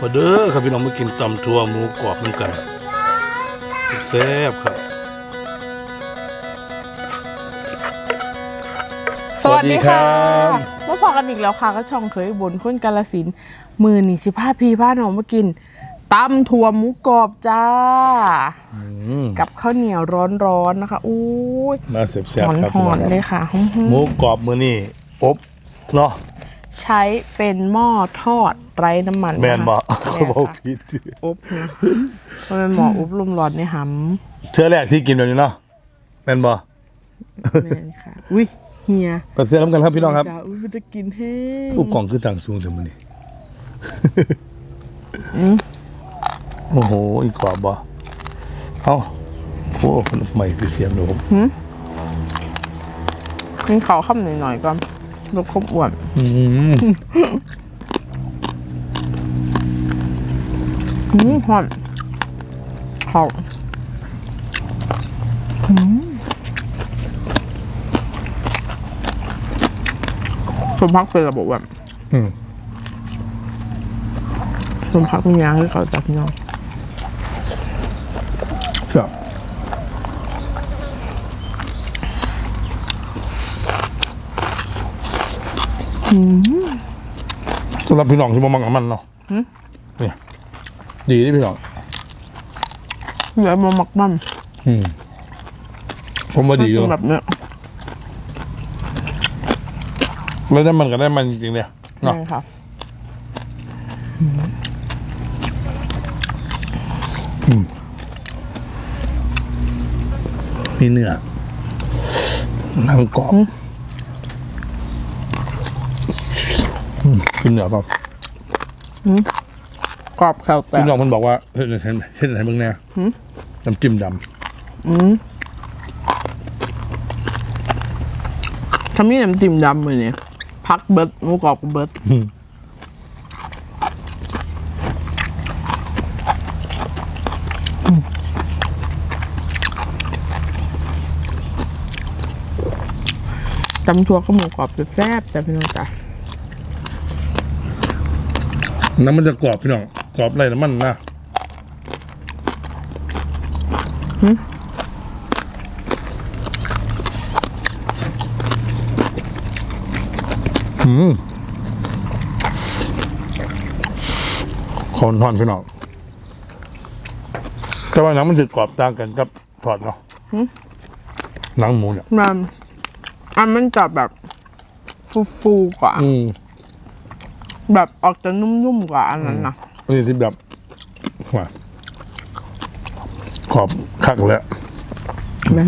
มาเด้อครับพี่น้องมากินตำทั่วหมูกรอบเหมือนกันแซ่บครับ สวัสดีค่ะมาพอกันอีกแล้วค่ะก็ช่องเคยบนคนกาลสินธุ์มือนี่สิพาพี่พาน้องมากินตำถั่วหมูกรอบจ้าอืมกับข้าวเหนียวร้อนๆนะคะอู้ยมาแซ่บหอนๆครับหพี่อน้อนงเลยค่ะหอมหมูกรอบมื้อนี้อบเนาะๆ ใช้เป็นหม้อทอดไร้น้ำมันแม่นบ่นะคะเขาบอกผิดอบนะมันเป็นหม้ออบลมร้อนในหำเทื่อแรกที่กินแบบนี้เนาะแม่นบ่แม่นค่ะอุ้ยเฮียไปเสียน้ำกันครับพี่น้องครับจ้าอุ้ยมันจะกินแห้งผู้กล่องคือต่างสูงถึงมื้อนี้โอ้โหอีกกรอบบ่เอ้าโอ้ใหม่ไปเสียมดูผมกินเขาวค่ำหน่อยๆก่อน ลดความอ้วนอืมอืมหอนหอมอืมสมพักเป็นระบบแบบอืม สมพักมียางให้เขาจับพี่น้อง ครับ สำหรับพี่น้องที่มามังกับมันเนาะเนี่ยดีที่พี่น้องเหลือมาหมักมันอืมผมว่าดีอยู่กินแบบเนี้ยแล้วได้มันก็ได้มันจริงๆเนี่ยเนาะใช่ค่ะมีเนื้อหนังกรอบอืม กินเนื้อครับกรอบแคลแต่พี่น้องมันบอกว่าเฮ็ดเห็นเห็นอะไรบ้างเนี่ยน้ำจิ้มดทำนี่น้ำจิ้มดำเลยเนี่ยพักเบิร์ดหมูกรอบกับเบิร์ดจำทัวก็หมูกรอบแซ่บๆแต่พี่น้องจ้ะำ น้ำมันจะกรอบพี่น้องกรอบไรน้ำมันนะอืมขอนทอนพี่น้องแต่ว่าหนังมันจะกรอบต่างกันกับทอดเนาะหนังหมูเนี่ยมันอันมันจะแบบฟูๆกว่า อืม แบบออกจะนุ่มๆกว่าอันนั้นนะอันนี้ที่แบบว่าขอบคักแล้วแม่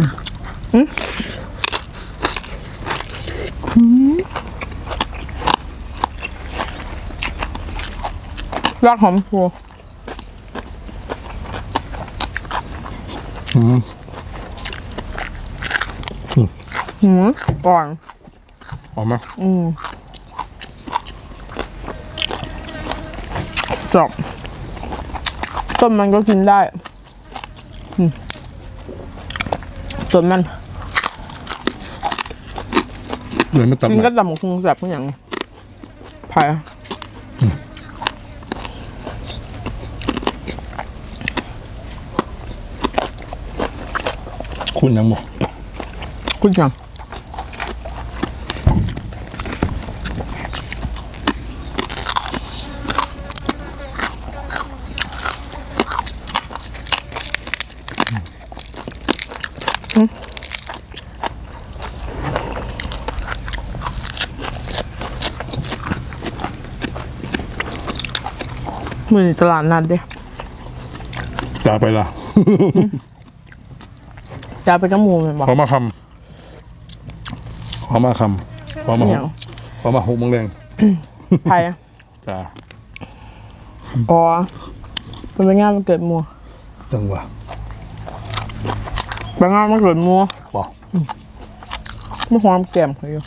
รากหอมพัวอืมหืมก่อนหอมไหม จบต้นมันก็กินได้อืมส่วนมันเลยไม่ตับกินไหมก็ดำกับคุงแสบก็อย่างไผ่คุณยังบอกคุณอย่าง มือนี้ตลาดนัดเด้จ่าไปละจะไปกระมูเลยบอกขอมาคำขอมาคำขอมาหเนี่ยกขอมาหกโมงแรงไผ่จ้าอ๋อเป็นไปงานมันเกิดมัวจังหวะไปงานมันเกิดมัวบอกไม่หอมแก้มเขาอยู่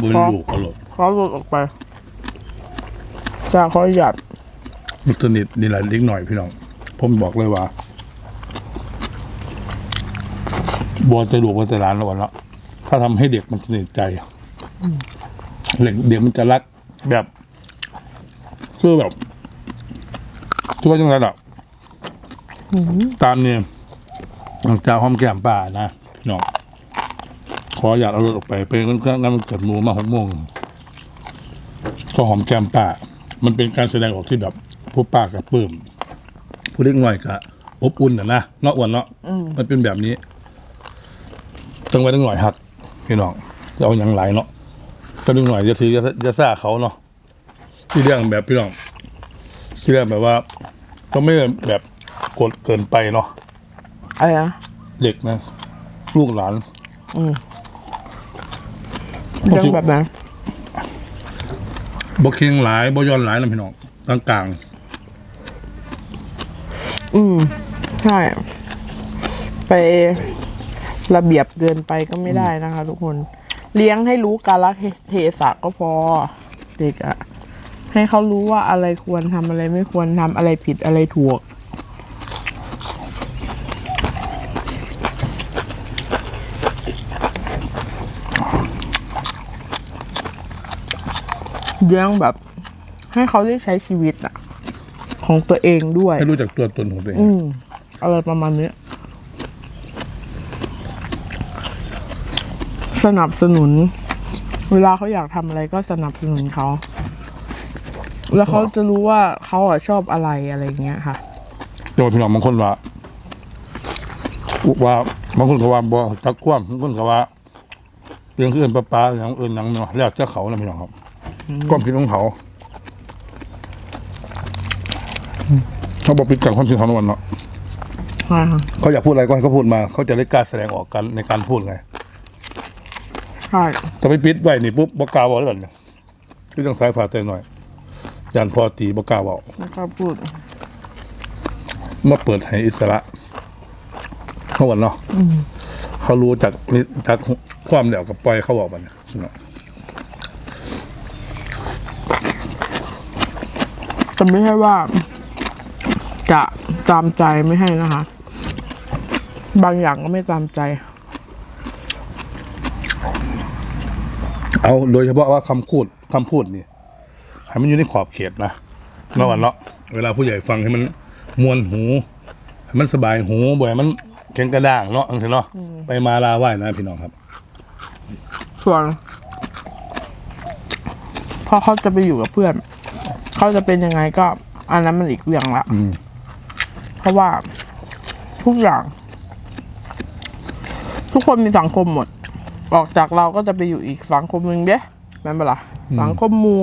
บุญครับลูกอร่อยเขาหลุดออกไป จ้าเขาหยัดมุสนิทนี่แหละเล็กหน่อยพี่น้อง ผมบอกเลยว่าบัวจะลูบัวจะหลานแล้วก่อนละถ้าทำให้เด็กมันสนิทใจเด็กเด็กมันจะรักแบบคือแบบคือว่าจังไรล่ะตามเนี่ยหลังจากหอมแก้มป่านะพี่น้องขออยากเอารถออกไปไปงั้นงั้นมันเกิดมูมาหกโมงก็หอมแก้มป่า มันเป็นการแสดงออกที่แบบผู้ป้ากับปื้มผู้เล็กหน่อยกับอบอุ่นนะนะเนาะอ้วนเนาะมันเป็นแบบนี้ตั้งไว้ตั้งหน่อยหักพี่น้องจะเอาอย่างไรเนาะตั้งหน่อยจะถือจะจะซ่าเขาเนาะที่เรื่องแบบพี่น้องที่เรื่องแบบว่า ก็ไม่แบบกดเกินไปเนาะอะไรนะเด็กนะลูกหลานเรื่องแบบนั้น บกเคียงหลายบย้อนหลายนะพี่น้องกลางอืมใช่ ไประเบียบเกินไปก็ไม่ได้นะคะ ทุกคน เลี้ยงให้รู้กาลเทศะก็พอ เด็กอะให้เขารู้ว่าอะไรควรทำอะไรไม่ควรทำอะไรผิดอะไรถูก เลี้ยงแบบ ให้เขาได้ใช้ชีวิตอะของตัวเองด้วยๆให้รู้จักตัวตนของตัวเองอืมอะไรประมาณนี้สนับสนุน เวลาเขาอยากทำอะไรก็สนับสนุนเขา แล้วเขาจะรู้ว่าเขาอะชอบอะไรอะไรอย่างเงี้ยค่ะ โดยพี่น้องบางคนว่าว่าบางคนก็ว่าบ่ตักความบางคนก็ว่าเรื่องอื่นปลาปลาอย่างอื่นอย่างเนาะแล้วแต่เขานะพี่น้องครับ ความคิดของเขาเขาบอกปิดกันความคิดของวันเนาะใช่ค่ะเขาอยากพูดอะไรก็ให้เขาพูดมา เขาจะได้กล้าแสดงออกกันในการพูดไงใช่ถ้าไปปิดไว้นี่ปุ๊บบอกกล้าบอกได้แบบนี้คือต้องสายฝาเต้นหน่อยยันพอตีบอกกล้าบอกแล้วก็พูดมาเปิดให้อิสระเขาวันเนาะเขารู้จากนี่จากความเดี่ยวกับปล่อยเขาบอกมันเนี่ยเนาะ แต่ไม่ใช่ว่า จะตามใจไม่ให้นะคะ บางอย่างก็ไม่ตามใจ เอาโดยเฉพาะว่าคำพูดคำพูดนี่ให้มันอยู่ในขอบเขตนะเนาะวันเนาะเวลาผู้ใหญ่ฟังให้มันมวนหูให้มันสบายหูบ่อยมันแข็งกระด้างเนาะอังเถอะเนาะไปมาลาไหว้นะพี่น้องครับ ส่วนพอเขาจะไปอยู่กับเพื่อน เขาจะเป็นยังไงก็ อันนั้นมันอีกเรื่องละอืมเพราะว่าทุกอย่าง ทุกคนมีสังคมหมด ออกจากเราก็จะไปอยู่อีกสังคมหนึ่งเด้แม่นปะล่ะสังคมหมู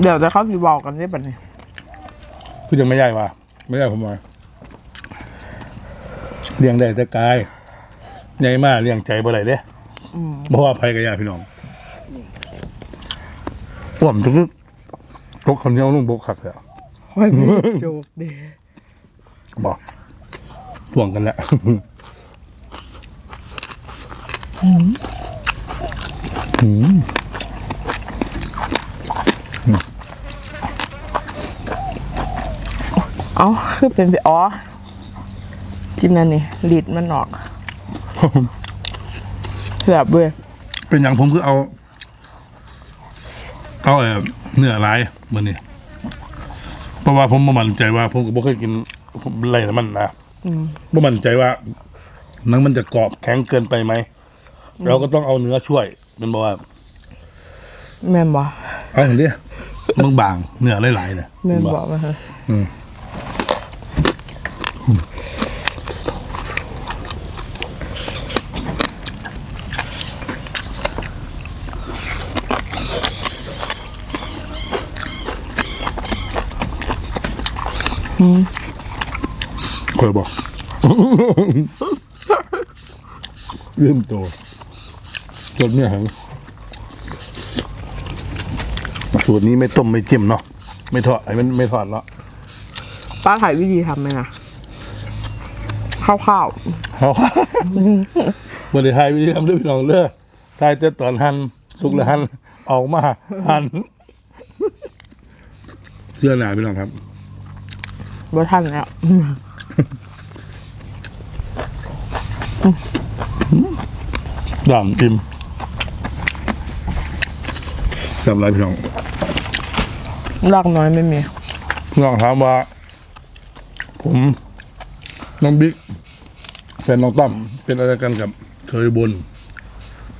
เดี๋ยวจะเข้าสีบอกกันได้ปะเนี่ยคือยังไม่ใหญ่ว่ะไม่ใหญ่ผมว่าเลี้ยงได้แต่กายใหญ่มากเลี้ยงใจบ่ได้เด้เพราะว่าภัยกับยาพี่น้องผมจะคือ ตกคำเดียวลุงบกขักแล้วค่อยมีโจกเด้บอกห่วงกันแหละเอ้าคือเป็นไปอ๋อ กินอันนี้ลิดมันออกเสียบเว้ยเป็นอย่างผมคือเอา เอาเออเนื้อลายเห มือนนี่เพราะว่าผมบ่มั่นใจว่า ผมก็บ่เคยกินอะไรนะมันนะบ่มั่นใจว่าหนังมันจะกรอบแข็งเกินไปไหม เราก็ต้องเอาเนื้อช่วยมันบอกว่าแม่นบ่เอาอย่างนี้มึงบางเนื้อหลายๆเนี่ยแม่นบบ่อกมาฮะ คอยบอกลืมตัวจดเนี่ยครับสูตรนี้ไม่ต้มไม่จิ้มเนาะไม่ทอดไอ้มันไม่ทอดเนาะป้าถ่ายวิธีทำไหมนะคร่าวเอาบริไทยวิธีทำด้วยพี่น้องเลือทายแต่ตอนหันสุกแล้วหันออกมาหันเสื้อหนาพี่น้องครับๆ บ่ทันแล้วด่างอิ่มจำไรพี่น้องลอกน้อยไม่มี น้องถามว่า ผมน้องบิ๊กแฟนน้องตั้มเป็นอะไรกันกับเคยบน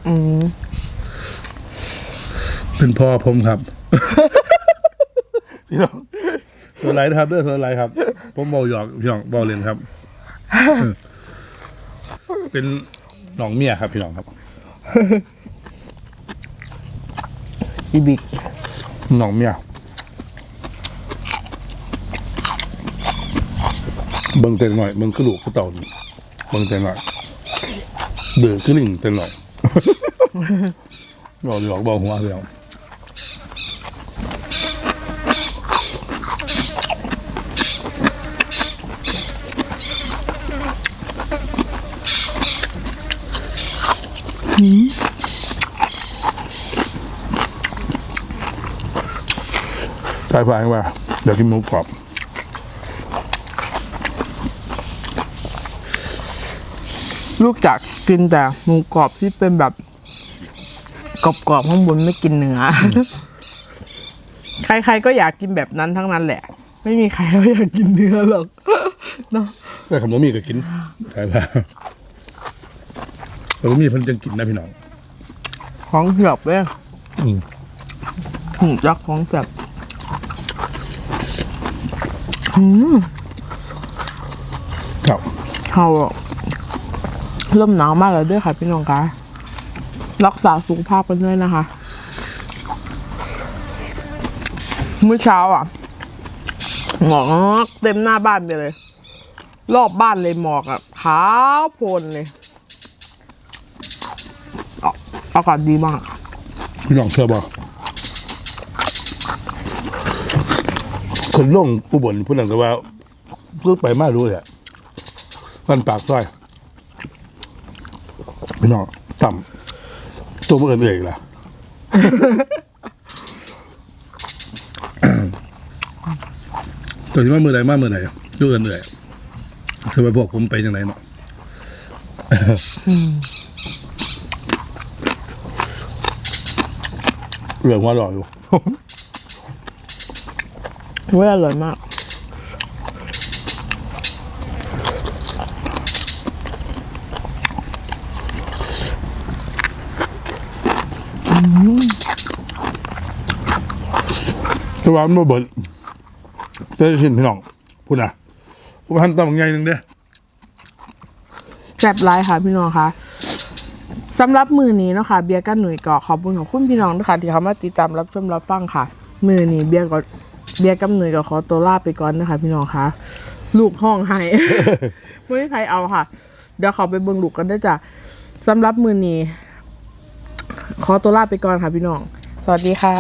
อืมเป็นพ่อผมครับ พี่น้อง ตัวไรนะครับเด้อตัวไรครับ ผมเบาหยอกพี่น้องเบาเล่นครับ เป็นน้องเมียครับพี่น้องครับอีบิกน้องเมียเบิ่งเต็มหน่อยเบิ่งกระดูกกระเต่านี่เบิ่งเต็มหน่อยเดือดกระลิ่งเต็มหน่อยบอกหยอกบอกหัวเดียว ใช่ฟังว่าเดี๋ยวกินหมูกรอบลูกจากกินแต่หมูกรอบที่เป็นแบบกรอบๆข้างบนไม่กินเนื้อใครๆก็อยากกินแบบนั้นทั้งนั้นแหละ ไม่มีใครเขาอยากกินเนื้อหรอกเนาะแต่ขนมมีก็กินใช่ป่ะ ขนมมีเพิ่นจังกินนะพี่น้องของเสียบเว้ยอืมหูจักของเสียบครับเขาอะเริ่มหนาวมากแล้วด้วยค่ะพี่น้องคะรักษาสุขภาพกันด้วยนะคะเมื่อเช้าอะหมอกเต็มหน้าบ้านไปเลย รอบบ้านเลยหมอกอะขาวโพลนเลยอะ อากาศดีมากพี่น้องเชื่อบ่คนลงอุบลพูดนั่นก็ว่าเพิ่งไปมารู้เลยอะกันปากซอยพี่น้องต่ำตัวมันเอินเอ่ยอีกล่ะตัวที่มาเมื่อไรมาเมื่อไหร่ตัวเอินเอ่ยคือไปบอกผมไปยังไงเนาะ เหลืองว่าหล่ออยู่เว้ยอร่อยมากแต่ว่ามันบ่เบิดแต่ชินพี่น้องพูดนะผมทันต้องไงหนึ่งเด้อ แซ่บไลายค่ะพี่น้องคะ สำหรับมือนี้เนาะค่ะเบียร์กันหนุ่ยก็ขอบคุณของคุณพี่น้องนะคะที่เขามาติดตามรับชมรับฟังค่ะ มือนี้เบียร์ก็เบียร์กับหนุ่ยก็ขอตัวลาไปก่อนนะคะ พี่น้องคะลูกห้องให้ไม่มีใครเอาค่ะ เดี๋ยวเขาไปเบิ่งลูกกันได้จ้ะสำหรับมือนี้ ขอตัวลาไปก่อนค่ะพี่น้อง สวัสดีค่ะ